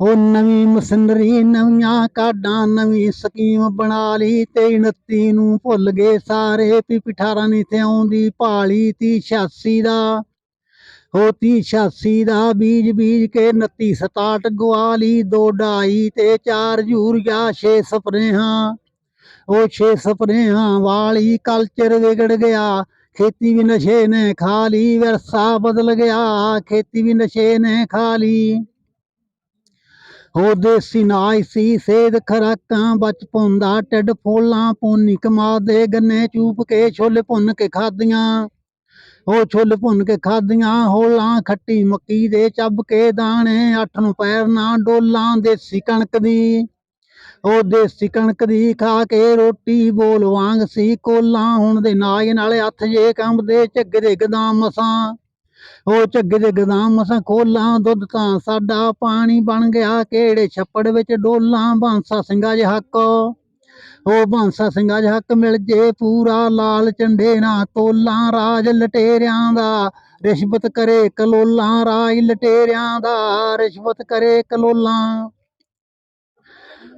ਉਹ ਨਵੀਂ ਮਸ਼ੀਨਰੀ ਨਵੀਆਂ ਕਾਢਾਂ, ਨਵੀਂ ਸਕੀਮ ਬਣਾ ਲਈ ਤੇ 29 ਨੂੰ ਭੁੱਲ ਗਏ ਸਾਰੇ ਵੀ 18 ਨਹੀਂ ਤੇ ਆਉਂਦੀ ਭਾਲੀ ਤੀ 86 ਦਾ। ਉਹ ਤੀ 86 ਦਾ ਬੀਜ ਬੀਜ ਕੇ 29 ਸਤਾਟ ਗਵਾ ਲਈ, ਦੋ ਡਾਈ ਤੇ ਚਾਰ ਯੂਰੀਆ 6 ਸਪਰੇਹਾਂ। ਉਹ 6 ਸਪਰੇਹਾਂ ਵਾਲੀ ਕਲਚਰ ਵਿਗੜ ਗਿਆ, ਖੇਤੀ ਵੀ ਨਸ਼ੇ ਨੇ ਖਾ ਲਈ, ਵਿਰਸਾ ਬਦਲ ਗਿਆ, ਖੇਤੀ ਵੀ ਨਸ਼ੇ ਨੇ ਖਾ ਲਈ। ਉਹ ਦੇਸੀ ਨਾਈ ਸੀ ਸੇਦ ਖਰਾਕਾਂ ਬਚਪਨ ਦਾ ਢਿੱਡ ਫੋਲਾਂ ਪੋਨੀ ਕਮਾ ਦੇ ਗੰਨੇ ਚੂਪ ਕੇ ਛੋਲੇ ਭੁੰਨ ਕੇ ਖਾਦੀਆਂ ਉਹ ਛੋਲੇ ਭੁੰਨ ਕੇ ਖਾਦੀਆਂ ਹੋਲਾਂ ਖੱਟੀ ਮੱਕੀ ਦੇ ਚੱਬ ਕੇ ਦਾਣੇ, ਅੱਠ ਨੂੰ ਪੈਰ ਨਾ ਡੋਲਾਂ ਦੇਸੀ ਕਣਕ ਦੀ। ਉਹ ਦੇਸੀ ਕਣਕ ਦੀ ਖਾ ਕੇ ਰੋਟੀ ਬੋਲ ਵਾਂਗ ਸੀ ਕੋਲਾਂ, ਹੁਣ ਦੇ ਨਾਗ ਨਾਲੇ ਹੱਥ ਜੇ ਕੰਬਦੇ ਝੱਗੇ ਦੇ ਗਦਾਮ ਮਸਾਂ ਉਹ ਝੱਗੇ ਦੇ ਗਦਾਮ ਮਸਾਂ ਖੋਲਾਂ ਦੁੱਧ ਤਾਂ ਸਾਡਾ ਪਾਣੀ ਬਣ ਗਿਆ, ਕਿਹੜੇ ਛੱਪੜ ਵਿੱਚ ਡੋਲਾਂ, ਬਾਂਸਾ ਸਿੰਘਾ ਜੇ ਹੱਕ। ਉਹ ਬਾਂਸਾ ਸਿੰਘਾ ਜੇ ਹੱਕ ਮਿਲ ਜੇ ਪੂਰਾ ਲਾਲ ਚੰਡੇ ਨਾ ਤੋਲਾਂ ਰਾਜ ਲਟੇਰਿਆਂ ਦਾ, ਰਿਸ਼ਵਤ ਕਰੇ ਕਲੋਲਾਂ ਰਾਜ ਲਟੇਰਿਆਂ ਦਾ, ਰਿਸ਼ਵਤ ਕਰੇ ਕਲੋਲਾਂ।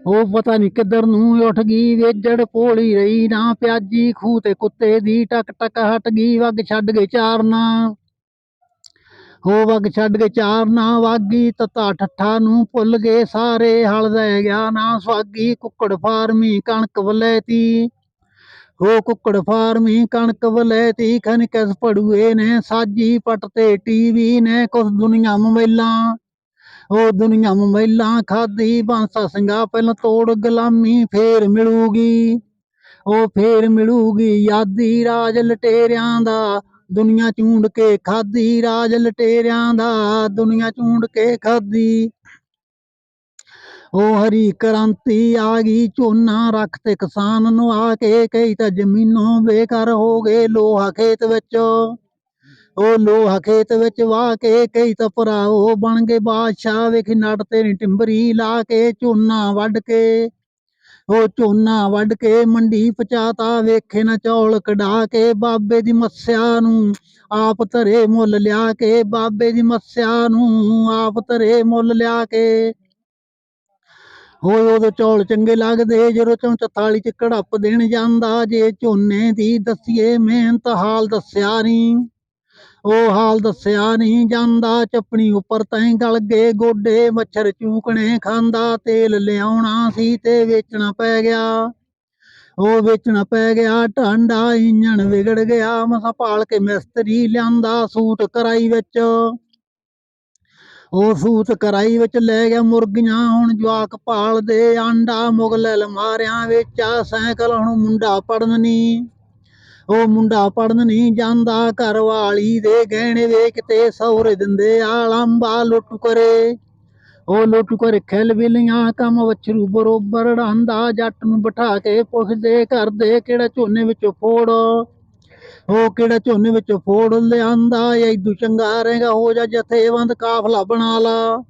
ਉਹ ਪਤਾ ਨਹੀਂ ਕਿੱਧਰ ਨੂੰ ਉੱਠ ਗਈ, ਵੇਜੜ ਪੋਲੀ ਰਹੀ ਨਾ, ਪਿਆਜੀ ਖੂਹ ਤੇ ਕੁੱਤੇ ਦੀ ਟਕ ਟਕ ਹਟ ਗਈ, ਵਗ ਛੱਡ ਕੇ ਚਾਰਨਾ। ਹੋ ਵਗ ਛੱਡ ਕੇ ਚਾਰਨਾ ਵਾਗੀ, ਤਤਾ ਠੱਠਾ ਨੂੰ ਭੁੱਲ ਗਏ ਸਾਰੇ ਹਲ ਰਹਿ ਗਿਆ ਨਾ ਸਵਾਗੀ, ਕੁੱਕੜ ਫਾਰਮੀ ਕਣਕ ਵਲੈਤੀ। ਹੋ ਕੁੱਕੜ ਫਾਰਮੀ ਕਣਕ ਵਲੈਤੀ ਖਨ ਪੜੂਏ ਨੇ ਸਾਜੀ ਪਟ ਤੇ ਟੀਵੀ ਨੇ ਕੁਛ ਦੁਨੀਆ ਮੋਬਾਈਲਾਂ। ਉਹ ਦੁਨੀਆ ਮੋਬਾਈਲਾਂ ਖਾਦੀ ਬਾਂਸਾ ਸਿੰਘਾ ਪਹਿਲਾਂ ਤੋੜ ਗੁਲਾਮੀ, ਫੇਰ ਮਿਲੂਗੀ। ਉਹ ਫੇਰ ਮਿਲੂਗੀ ਯਾਦੀ ਰਾਜ ਲਟੇਰਿਆਂ ਦਾ ਦੁਨੀਆ ਚੂੰਡ ਕੇ ਖਾਦੀ ਰਾਜ ਲਟੇਰਿਆਂ ਦਾ ਦੁਨੀਆ ਚੂੰਡ ਕੇ ਖਾਦੀ ਉਹ ਹਰੀ ਕ੍ਰਾਂਤੀ ਆ ਗਈ, ਝੋਨਾ ਰੱਖ ਤੇ ਕਿਸਾਨ ਨੂੰ ਆ ਕੇ ਕਈ ਤਾਂ ਜ਼ਮੀਨੋਂ ਬੇਕਾਰ ਹੋ ਗਏ ਲੋਹਾ ਖੇਤ ਵਿੱਚ। ਉਹ ਲੋਹਾ ਖੇਤ ਵਿੱਚ ਵਾਹ ਕੇ ਕਈ ਤਾਂ ਭਰਾਓ ਬਣ ਗਏ ਬਾਦਸ਼ਾਹ, ਵੇਖੀ ਨੜ ਤੇ ਟਿੰਬਰੀ ਲਾ ਕੇ ਝੋਨਾ ਵੱਢ ਕੇ। ਉਹ ਝੋਨਾ ਵੱਢ ਕੇ ਮੰਡੀ ਪਹੁੰਚਾਤਾ, ਵੇਖੇ ਨਾ ਚੌਲ ਕਢਾ ਕੇ ਬਾਬੇ ਦੀ ਮੱਸਿਆ ਨੂੰ। ਆਪ ਧਰੇ ਮੁੱਲ ਲਿਆ ਕੇ ਬਾਬੇ ਦੀ ਮੱਸਿਆ ਨੂੰ, ਆਪ ਧਰੇ ਮੁੱਲ ਲਿਆ ਕੇ। ਹੋਏ ਉਹਦੇ ਚੌਲ ਚੰਗੇ ਲੱਗਦੇ, ਜਦੋਂ ਚੌਂ ਥਾਲੀ ਚ ਕੜੱਪ ਦੇਣ ਜਾਂਦਾ, ਜੇ ਝੋਨੇ ਦੀ ਦਸੀਏ ਮਿਹਨਤ ਹਾਲ ਦੱਸਿਆ ਨਹੀਂ ਉਹ ਹਾਲ ਦੱਸਿਆ ਨਹੀਂ ਜਾਂਦਾ, ਚੱਪਣੀ ਉੱਪਰ ਤੈਂ ਗਲ ਗਏ, ਗੋਡੇ ਮੱਛਰ ਚੂਕਣੇ ਖਾਂਦਾ, ਤੇਲ ਲਿਆਉਣਾ ਸੀ ਤੇ ਵੇਚਣਾ ਪੈ ਗਿਆ। ਉਹ ਵੇਚਣਾ ਪੈ ਗਿਆ ਟਾਂਡਾ ਇੰਜਣ ਵਿਗੜ ਗਿਆ, ਮਸਾ ਪਾਲ ਕੇ ਮਿਸਤਰੀ ਲਿਆਂਦਾ ਸੂਤ ਕਰਾਈ ਵਿੱਚ। ਉਹ ਸੂਤ ਕਰਾਈ ਵਿੱਚ ਲੈ ਗਿਆ ਮੁਰਗੀਆਂ, ਹੁਣ ਜਵਾਕ ਪਾਲ ਦੇ ਆਂਡਾ ਮੁਗਲ ਅਲਮਾਰਿਆਂ ਵਿੱਚ ਆ ਸਾਈਕਲ ਹੁਣ ਮੁੰਡਾ ਪੜਨ ਨਹੀਂ ਉਹ ਮੁੰਡਾ ਪੜਨ ਨਹੀਂ ਜਾਂਦਾ, ਘਰ ਵਾਲੀ ਦੇ ਗਹਿਣੇ ਵੇਖ ਤੇ ਸਹੁਰੇ ਦਿੰਦੇ ਆ ਲੁੱਟ ਕਰੇ। ਉਹ ਲੁੱਟ ਕਰ ਖਿਲ ਬਿਲੀਆਂ ਕੰਮ ਵਛਰੂ ਬਰੋਬਰ ਢਾਂਦਾ ਜੱਟ ਨੂੰ ਬਿਠਾ ਕੇ ਪੁੱਛਦੇ ਕਰਦੇ ਕਿਹੜਾ ਝੋਨੇ ਵਿੱਚੋਂ ਫੋੜ। ਉਹ ਕਿਹੜਾ ਝੋਨੇ ਵਿੱਚੋਂ ਫੋੜ ਲਿਆਂਦਾ ਐਦੂ ਚੰਗਾ ਰਹੇਗਾ ਹੋ ਜਾ ਜਥੇਬੰਦ ਕਾਫਲਾ ਬਣਾ ਲਾ।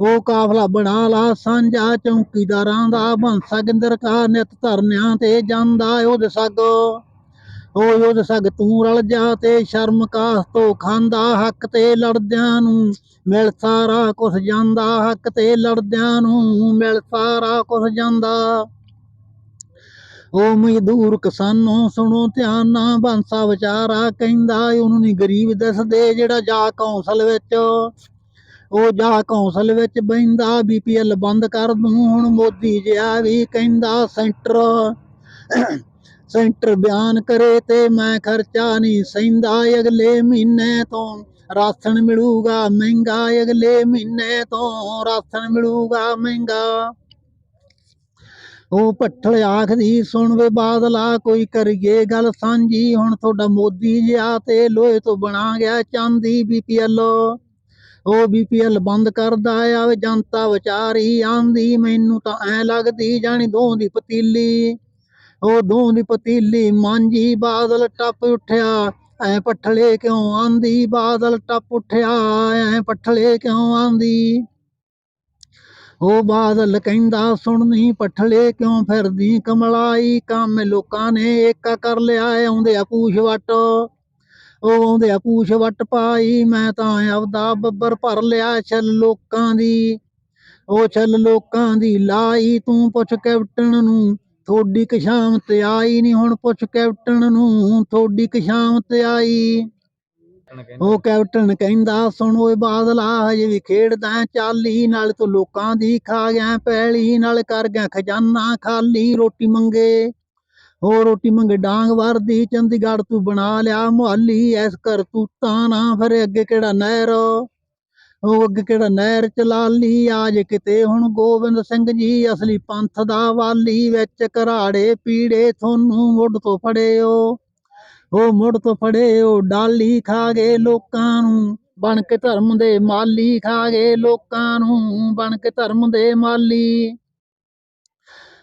ਉਹ ਕਾਫਲਾ ਬਣਾ ਲਾ, ਸਾਂਝਾ ਚੌਕੀਦਾਰਾਂ ਦਾ ਬੰਸਾ ਗਿੰਦਰ ਕਾ ਨਿਤ ਧਰਨਿਆਂ ਤੇ ਜਾਂਦਾ, ਉਹਦੇ ਸੱਗ। ਉਹ ਉਹਦੇ ਸਗ ਤੂੰ ਰਲ ਜਾ ਤੇ ਸ਼ਰਮ ਕਾਸ ਤੋਂ ਖਾਂਦਾ ਹੱਕ ਤੇ ਲੜਦਿਆਂ ਨੂੰ। ਮਿਲ ਸਾਰਾ ਕੁਛ ਜਾਂਦਾ ਹੱਕ ਤੇ ਲੜਦਿਆਂ ਨੂੰ। ਮਿਲ ਸਾਰਾ ਕੁਛ ਜਾਂਦਾ। ਉਹ ਮਜ਼ਦੂਰ ਕਿਸਾਨੋਂ ਸੁਣੋ ਧਿਆਨ ਨਾਲ ਬਾਂਸਾ ਵਿਚਾਰਾ ਕਹਿੰਦਾ, ਉਹਨੂੰ ਨਹੀਂ ਗਰੀਬ ਦੱਸਦੇ ਜਿਹੜਾ ਜਾ ਕੌਂਸਲ ਵਿੱਚ। ਉਹ ਜਾ ਕੌਂਸਲ ਵਿੱਚ ਬਹਿੰਦਾ ਬੀਪੀਐਲ ਬੰਦ ਕਰ ਦੂੰ, ਹੁਣ ਮੋਦੀ ਜਿਹਾ ਵੀ ਕਹਿੰਦਾ ਸੈਂਟਰ। ਸੈਂਟਰ ਬਿਆਨ ਕਰੇ ਤੇ ਮੈਂ ਖਰਚਾ ਨਹੀਂ ਸਹਿੰਦਾ ਅਗਲੇ ਮਹੀਨੇ ਤੋਂ। ਰਾਸ਼ਨ ਮਿਲੂਗਾ ਮਹਿੰਗਾ, ਅਗਲੇ ਮਹੀਨੇ ਤੋਂ ਰਾਸ਼ਨ ਮਿਲੂਗਾ ਮਹਿੰਗਾ। ਉਹ ਪੱਠਲ ਆਖਦੀ, ਸੁਣ ਵੇ ਬਾਦਲਾ, ਕੋਈ ਕਰੀਏ ਗੱਲ ਸਾਂਝੀ। ਹੁਣ ਤੁਹਾਡਾ ਮੋਦੀ ਜਿਆ ਤੇ ਲੋਹੇ ਤੋਂ ਬਣਾ ਗਿਆ ਚਾਂਦੀ ਬੀਪੀਐਲ ਉਹ ਬੀਪੀਐਲ ਬੰਦ ਕਰਦਾ ਆ ਵੇ ਜਨਤਾ ਵਿਚਾਰੀ ਆਂਦੀ। ਮੈਨੂੰ ਤਾਂ ਐ ਲੱਗਦੀ, ਜਾਣੀ ਦੋਹ ਦੀ ਪਤੀਲੀ। ਉਹ ਦੋਹ ਦੀ ਪਤੀਲੀ ਮਾਂਜੀ ਬਾਦਲ ਟੱਪ ਉੱਠਿਆ ਐ ਪੱਠਲੇ ਕਿਉਂ ਆਂਦੀ? ਬਾਦਲ ਟੱਪ ਉੱਠਿਆ ਐ ਪੱਠਲੇ ਕਿਉਂ ਆਂਦੀ? ਉਹ ਬਾਦਲ ਕਹਿੰਦਾ ਸੁਣਨੀ ਪੱਠਲੇ ਕਿਉਂ ਫਿਰਦੀ? ਕਮਲਾਈ ਕੰਮ ਲੋਕਾਂ ਨੇ ਏਕਾ ਕਰ ਲਿਆ ਏ, ਆਉਂਦੇ ਆ ਪੂਛ ਵੱਟ। ਉਹ ਆਉਂਦੇ ਆ ਪੂਛ ਵੱਟ ਪਾਈ ਮੈਂ ਤਾਂ ਆਪਦਾ ਬੱਬਰ ਭਰ ਲਿਆ ਛਲ ਲੋਕਾਂ ਦੀ। ਉਹ ਚੱਲ ਲੋਕਾਂ ਦੀ ਲਾਈ ਤੂੰ ਪੁੱਛ ਕੈਪਟਨ ਨੂੰ ਥੋੜੀ ਕਸ਼ਾਮਤ ਆਈ ਨਹੀਂ ਹੁਣ ਪੁੱਛ ਕੈਪਟਨ ਨੂੰ ਥੋੜੀ ਕਸ਼ਾਮਤ ਆਈ। ਉਹ ਕੈਪਟਨ ਕਹਿੰਦਾ ਸੁਣ ਓਏ ਬਾਦਲਾ ਹਜੇ ਵੀ ਖੇਡਦਾ ਹੈ ਚਾਲੀ ਨਾਲ ਤੂੰ ਲੋਕਾਂ ਦੀ ਖਾ ਗਿਆ ਪੈਲੀ ਨਾਲ ਕਰ ਗਿਆ ਖਜ਼ਾਨਾ ਖਾਲੀ ਰੋਟੀ ਮੰਗੇ। ਉਹ ਰੋਟੀ ਮੰਗੇ ਡਾਂਗ ਵਰਦੀ ਚੰਡੀਗੜ੍ਹ ਤੂੰ ਬਣਾ ਲਿਆ ਮੁਹੱਲੀ ਐਸ ਕਰ ਤੂੰ ਤਾਂ ਨਾ ਫਿਰ ਅੱਗੇ ਕਿਹੜਾ ਨਹਿਰ। ਉਹ ਅੱਗ ਕਿਹੜਾ ਨਹਿਰ ਚ ਲਾਲੀ ਆਜ ਕਿਤੇ ਹੁਣ ਗੋਬਿੰਦ ਸਿੰਘ ਜੀ ਅਸਲੀ ਪੰਥ ਦਾ ਵਾਲੀ ਵਿੱਚ ਘਰਾੜੇ ਪੀੜੇ ਤੁਹਾਨੂੰ ਮੁੱਢ ਤੋਂ ਫੜਿਓ। ਉਹ ਮੁੱਢ ਤੋਂ ਫੜੇ ਡਾਲੀ ਖਾ ਗਏ ਲੋਕਾਂ ਨੂੰ। ਬਣ ਕੇ ਧਰਮ ਦੇ ਮਾਲੀ ਖਾ ਗਏ ਲੋਕਾਂ ਨੂੰ। ਬਣ ਕੇ ਧਰਮ ਦੇ ਮਾਲੀ।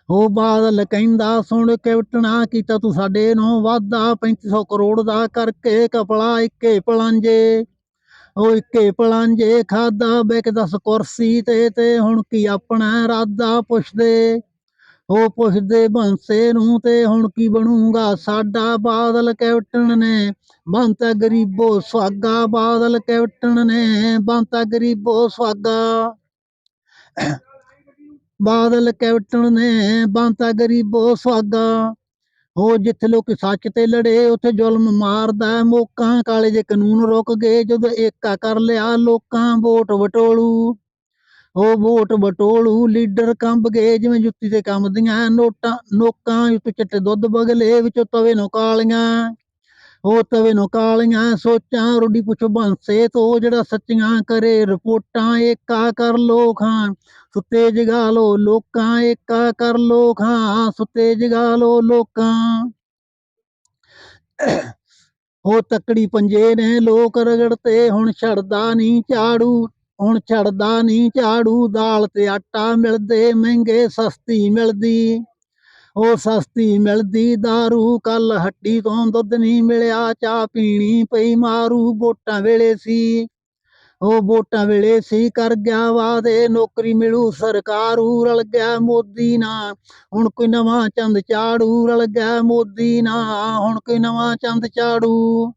ਉਹ ਬਾਦਲ ਕਹਿੰਦਾ, ਸੁਣ ਕੈਪਟਨਾ ਕੀਤਾ ਤੂੰ ਸਾਡੇ ਨੂੰ ਵਾਧਾ। 3500 ਕਰੋੜ ਦਾ ਕਰਕੇ ਕਪੜਾ ਇੱਕੇ ਪਲਾਂਜੇ। ਉਹ ਇੱਕੇ ਪਲਾਂਜੇ ਖਾਦਾ ਬੈਕ ਦਸ ਕੁਰਸੀ ਤੇ ਤੇ ਹੁਣ ਕੀ ਆਪਣਾ ਇਰਾਦਾ ਪੁੱਛਦੇ? ਉਹ ਪੁੱਛਦੇ ਬੰਸੇ ਨੂੰ ਤੇ ਹੁਣ ਕੀ ਬਣੂਗਾ? ਸਾਡਾ ਬਾਦਲ ਕੈਪਟਨ ਨੇ, ਬੰਤਾ ਗਰੀਬੋ ਸੁਆਗਾ ਬਾਦਲ ਕੈਪਟਨ ਨੇ, ਬੰਤਾ ਗਰੀਬੋ ਸੁਆਗਾ ਬਾਦਲ ਕੈਪਟਨ ਨੇ, ਬੰਤਾ ਗਰੀਬੋ ਸੁਆਗਾ ਹੋ ਜਿੱਥੇ ਲੋਕ ਸੱਚ ਤੇ ਲੜੇ, ਉੱਥੇ ਜ਼ੁਲਮ ਮਾਰਦਾ ਹੈ। ਮੋਕਾਂ ਕਾਲੇ ਜੇ ਕਾਨੂੰਨ ਰੁਕ ਗਏ, ਜਦੋਂ ਏਕਾ ਕਰ ਲਿਆ ਲੋਕਾਂ, ਵੋਟ ਵਟੋਲੂ। ਹੋ ਵੋਟ ਵਟੋਲੂ, ਲੀਡਰ ਕੰਬ ਗਏ, ਜਿਵੇਂ ਜੁੱਤੀ ਤੇ ਕੰਬਦੀਆਂ ਨੋਟਾਂ, ਨੋਕਾਂ ਉੱਤੇ ਚਿੱਟੇ ਦੁੱਧ ਬਗਲੇ, ਵਿੱਚੋਂ ਤਵੇ ਨੂੰ ਕਾਲੀਆਂ। ਉਹ ਤਵੇ ਨੂੰ ਕਾਲੀਆਂ ਸੋਚਾਂ, ਰੋਡੀ ਪੁੱਛੋ ਬੰਸੇ ਤੋਂ, ਜਿਹੜਾ ਸੱਚੀਆਂ ਕਰੇ ਰਿਪੋਰਟਾਂ, ਏਕਾ ਕਰ ਲੋ ਖਾਂ ਸੁੱਤੇ ਜਗਾ ਲੋ ਲੋਕਾਂ, ਏਕਾ ਕਰ ਲੋ ਖਾਂ ਸੁੱਤੇ ਜਗਾ ਲੋ ਲੋਕਾਂ। ਹੋ ਤੱਕੜੀ ਪੰਜੇ ਨੇ ਲੋਕ ਰਗੜਤੇ ਹੁਣ ਛੜਦਾ ਨਹੀਂ ਝਾੜੂ। ਹੁਣ ਛੜਦਾ ਨਹੀਂ ਝਾੜੂ, ਦਾਲ ਤੇ ਆਟਾ ਮਿਲਦੇ, ਮਹਿੰਗੇ ਸਸਤੀ ਮਿਲਦੀ। ਉਹ ਸਸਤੀ ਮਿਲਦੀ दारू ਕੱਲ ਹੱਟੀ ਤੋਂ ਦੁੱਧ ਨਹੀਂ ਮਿਲਿਆ, ਚਾਹ ਪੀਣੀ ਪਈ ਮਾਰੂ, ਵੋਟਾਂ ਵੇਲੇ ਸੀ। ਉਹ ਵੋਟਾਂ ਵੇਲੇ ਸੀ, ਕਰ ਗਿਆ ਵਾਦੇ ਨੌਕਰੀ ਮਿਲੂ, ਸਰਕਾਰੂ ਰਲ ਗਿਆ ਮੋਦੀ ਨਾ ਹੁਣ ਕੋਈ ਨਵਾਂ ਚੰਦ ਚਾੜੂ ਰਲ ਗਿਆ ਮੋਦੀ ਨਾ ਹੁਣ ਕੋਈ ਨਵਾਂ ਚੰਦ ਚਾੜੂ